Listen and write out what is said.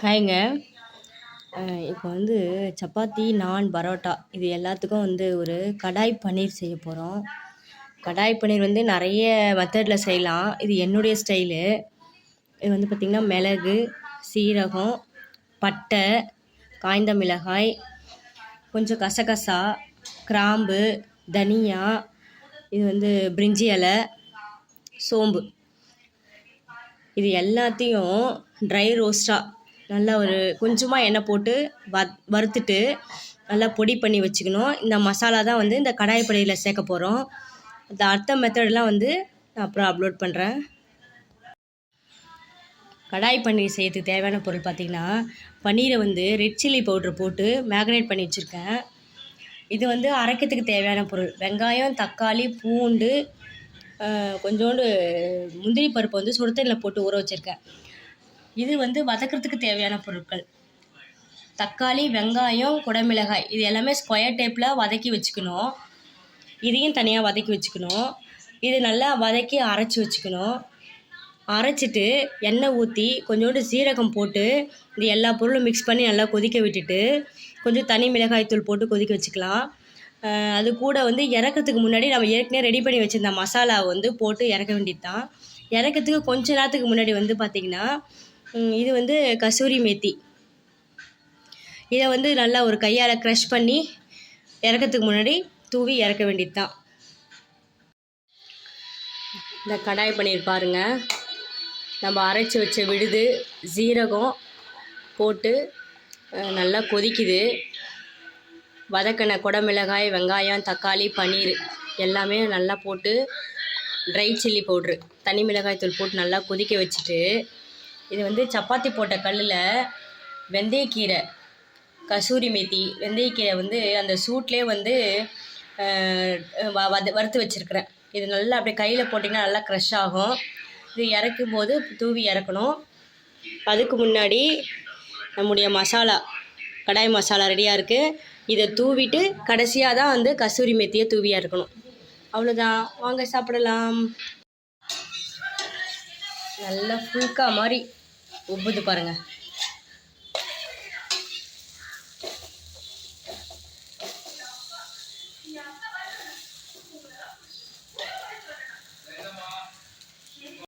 ஹாய்ங்க. இப்போ வந்து சப்பாத்தி நான் பரோட்டா இது எல்லாத்துக்கும் வந்து ஒரு கடாய் பன்னீர் செய்ய போகிறோம் கடாய் பன்னீர் வந்து நிறைய மெத்தடில் செய்யலாம். இது என்னுடைய ஸ்டைலு இது வந்து பார்த்திங்கன்னா மிளகு சீரகம் பட்டை காய்ந்த மிளகாய் கொஞ்சம் கசகசா கிராம்பு தனியா இது வந்து பிரிஞ்சி இலை சோம்பு. இது எல்லாத்தையும் ட்ரை ரோஸ்ட்டாக நல்லா ஒரு கொஞ்சமாக எண்ணெய் போட்டு வத் வறுத்துட்டு நல்லா பொடி பண்ணி வச்சுக்கணும். இந்த மசாலா தான் வந்து இந்த கடாய் படையில் சேர்க்க போகிறோம் இந்த அடுத்த மெத்தடெலாம் வந்து நான் அப்புறம் அப்லோட் பண்ணுறேன் கடாய் பன்னீர் செய்யறதுக்கு தேவையான பொருள் பார்த்திங்கன்னா பன்னீரை வந்து ரெட் சில்லி பவுட்ரு போட்டு மேக்னேட் பண்ணி வச்சுருக்கேன். இது வந்து அரைக்கிறதுக்கு தேவையான பொருள். வெங்காயம் தக்காளி பூண்டு கொஞ்சோண்டு முந்திரி பருப்பு வந்து சுடுதண்ணியில் போட்டு ஊற வச்சுருக்கேன். இது வந்து வதக்கிறதுக்கு தேவையான பொருட்கள். தக்காளி வெங்காயம் குடமிளகாய். இது எல்லாமே ஸ்கொயர் டைப்பில் வதக்கி வச்சுக்கணும். இதையும் தனியாக வதக்கி வச்சுக்கணும். இது நல்லா வதக்கி அரைச்சி வச்சுக்கணும். அரைச்சிட்டு எண்ணெய் ஊற்றி கொஞ்சோண்டு சீரகம் போட்டு இது எல்லா பொருளும் மிக்ஸ் பண்ணி நல்லா கொதிக்க விட்டுட்டு கொஞ்சம் தனி மிளகாய்த்தூள் போட்டு கொதிக்க வச்சுக்கலாம். அது கூட வந்து இறக்கிறதுக்கு முன்னாடி நம்ம ஏற்கனவே ரெடி பண்ணி வச்சுருந்த மசாலாவை வந்து போட்டு இறக்க வேண்டியது தான் இறக்கிறதுக்கு கொஞ்ச நேரத்துக்கு முன்னாடி வந்து பார்த்திங்கன்னா இது வந்து கசூரி மேத்தி. இதை வந்து நல்லா ஒரு கையால் க்ரஷ் பண்ணி இறக்கிறதுக்கு முன்னாடி தூவி இறக்க வேண்டியது தான் இந்த கடாய் பன்னீர் பாருங்கள் நம்ம அரைச்சி வச்ச விடுது ஜீரகம் போட்டு நல்லா கொதிக்குது. வதக்கின குடமிளகாய் வெங்காயம் தக்காளி பன்னீர் எல்லாமே நல்லா போட்டு ட்ரை சில்லி பவுட்ரு தனி மிளகாய் தூள் போட்டு நல்லா கொதிக்க வச்சுட்டு இது வந்து சப்பாத்தி போட்ட கல்லில் வெந்தயக்கீரை கசூரி மேத்தி வெந்தயக்கீரை வந்து அந்த சூட்லேயே வந்து வத வறுத்து வச்சுருக்குறேன். இது நல்லா அப்படியே கையில் போட்டிங்கன்னா நல்லா க்ரஷ் ஆகும். இது இறக்கும் போது தூவி இறக்கணும். அதுக்கு முன்னாடி நம்முடைய மசாலா கடாய் மசாலா ரெடியாக இருக்குது இதை தூவிட்டு கடைசியாக தான் வந்து கசூரி மெத்தியை தூவியாக இருக்கணும் அவ்வளோதான் வாங்க சாப்பிடலாம். நல்லா ஃபுல்கா மாதிரி. உப்புது பாருங்கள்